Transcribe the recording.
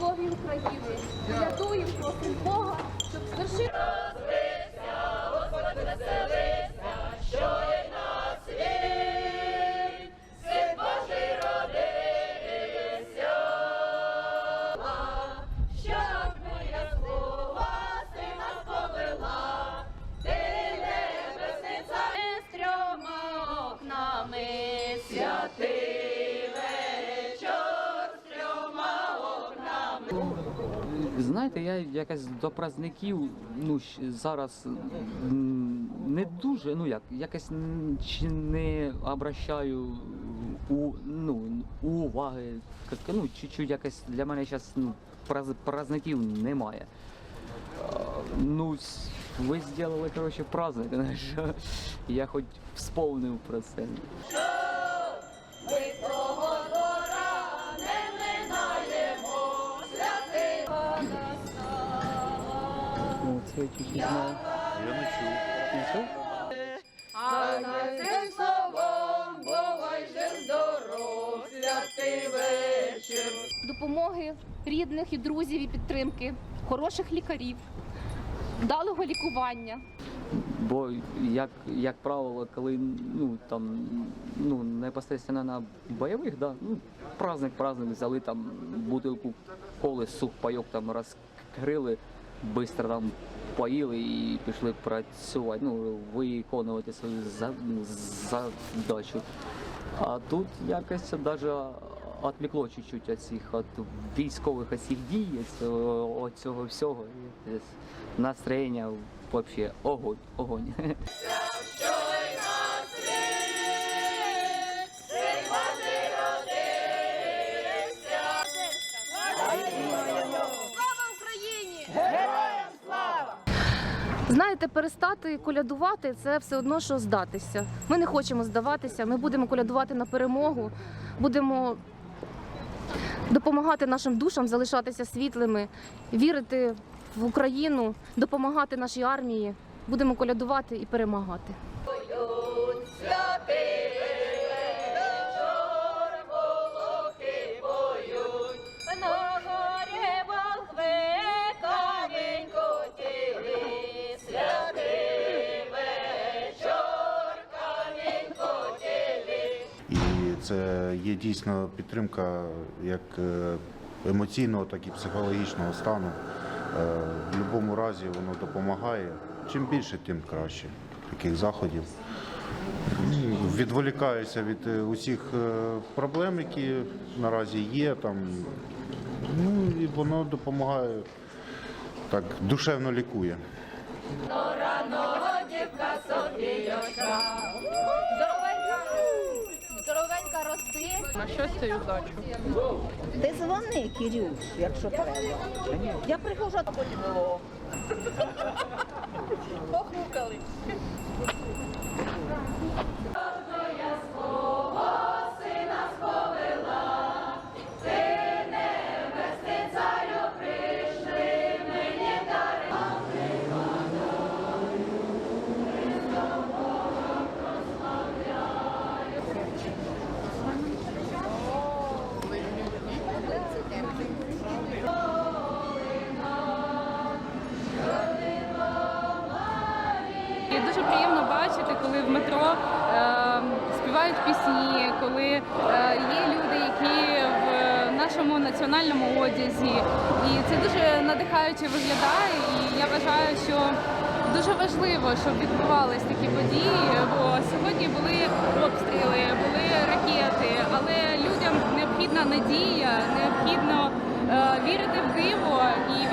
перемоги України. Рятуємо, просимо Бога, щоб звершити. Знаєте, я якось до праздників ну, зараз не дуже, ну як, якось не обращаю у, ну, уваги. Ну, чуть-чуть якось для мене зараз ну, праз- праздників немає. Ну, ви зробили, коротше, праздник, я хоч вспомнив про це. Це чуть не знаю. Я не чув. Не чув? А на цим словом бувай же здоров, святий вечір. допомоги рідних і друзів і підтримки, хороших лікарів, вдалого лікування. Бо як, як правило, коли ну там ну непосередньо на бойових, да, ну праздник, праздник взяли там бутилку коли, сухпайок там розкрили, швидко там поїли і пішли працювати, ну виконувати свою задачу. А тут якось навіть відвлекло чуть-чуть від цих от військових оцих дій, від от цього всього. Настроєння взагалі огонь, огонь. Слава Україні! Героям! Знаєте, перестати колядувати це все одно, що здатися. Ми не хочемо здаватися. Ми будемо колядувати на перемогу, будемо допомагати нашим душам залишатися світлими, вірити в Україну, допомагати нашій армії. Будемо колядувати і перемагати. Це є дійсно підтримка як е, емоційного, так і психологічного стану. Е, В будь-якому разі воно допомагає. Чим більше, тим краще таких заходів. Відволікаюся від е, усіх проблем, які наразі є. Там, ну, і воно допомагає, так, душевно лікує. Рано Софійочка, На щастя і удачу. Ти дзвони, Кирюш, якщо треба. Я приходжу, а потім було. Похрукали. Коли в метро е, співають пісні, коли е, є люди, які в нашому національному одязі. І це дуже надихаюче виглядає. І я вважаю, що дуже важливо, щоб відбувалися такі події. Бо сьогодні були обстріли, були ракети, але людям необхідна надія, необхідно е, вірити в диво і